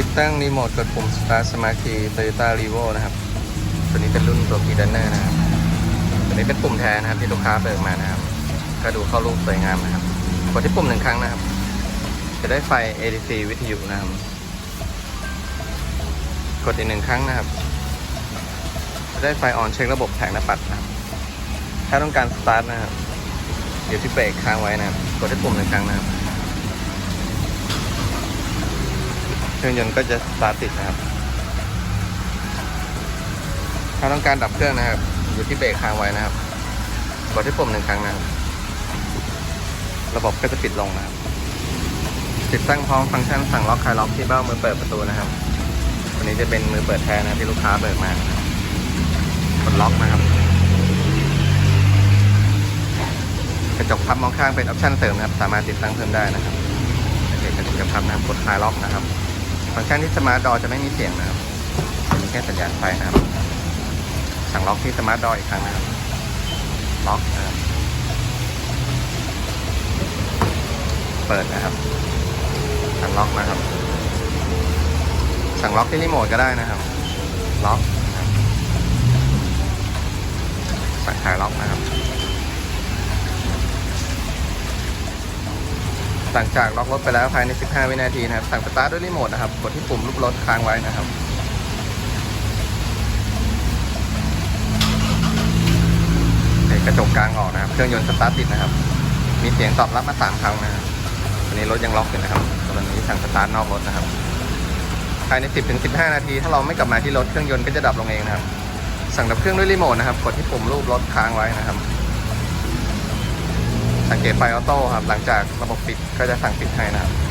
ติดตั้งรีโมทกดปุ่ม Start Smart Key Toyota Revo นะครับ ตัวนี้เป็นรุ่นตัว P Runner นะครับ ตัวนี้เป็นปุ่มแทนนะครับที่ลูกค้าเบิกมานะครับ ก็ดูเข้ารูปสวยงามนะครับ กดที่ปุ่มหนึ่งครั้งนะครับ จะได้ไฟ ADC วิทยุนะครับ กดอีกหนึ่งครั้งนะครับ จะได้ไฟออนเช็คระบบแผงหน้าปัดนะครับ ถ้าต้องการสตาร์ทนะครับอยู่ที่เบรกค้างไว้นะครับ กดที่ปุ่มหนึ่งครั้งนะครับ เครื่องยนต์ก็จะสตาร์ทติดนะครับ ถ้าต้องการดับเครื่องนะครับ อยู่ที่เบรกค้างไว้นะครับ กดที่ปุ่มหนึ่งครั้งนะครับ ระบบก็จะปิดลงนะครับ ติดตั้งพร้อมฟังก์ชันสั่งล็อกคลายล็อกที่เบ้ามือเปิดประตูนะครับตัวนี้จะเป็นมือเปิดแทนนะที่ลูกค้าเบิกมากดล็อกนะครับ กระจกพับมองข้างเป็นออปชั่นเสริมนะครับ สามารถติดตั้งเพิ่มได้นะครับโอเคกระจกพับนะครับกดคลายล็อกนะครับ ฟังก์ชันที่สมาร์ทดอจะไม่มีเสียงนะครับจะมีแค่สัญญาณไฟนะครับ สั่งล็อกที่สมาร์ทดออีกครั้งนะครับ ล็อกนะครับ เปิดนะครับ สั่งล็อกนะครับ สั่งล็อกที่รีโมทก็ได้นะครับ ล็อกสั่งคลายล็อกนะครับ หลังจากล็อกรถไปแล้วภายใน 15 วินาทีนะครับ สั่งสตาร์ทด้วยรีโมทนะครับ กดที่ปุ่มรูปรถค้างไว้นะครับเกระจกกลางออกนะครับ เครื่องยนต์สตาร์ทติดนะครับ มีเสียงตอบรับมา 3 ครั้งนะครับตอนนี้รถยังล็อกอยู่นะครับกรณีสั่งสตาร์ทนอกรถนะครับ ภายใน 10-15 นาที ถ้าเราไม่กลับมาที่รถเครื่องยนต์ก็จะดับลงเองนะครับ สั่งดับเครื่องด้วยรีโมทนะครับ กดที่ปุ่มรูปรถค้างไว้นะครับ สังเกตไฟออโต้ครับ หลังจากระบบปิดก็จะสั่งปิดให้นะครับ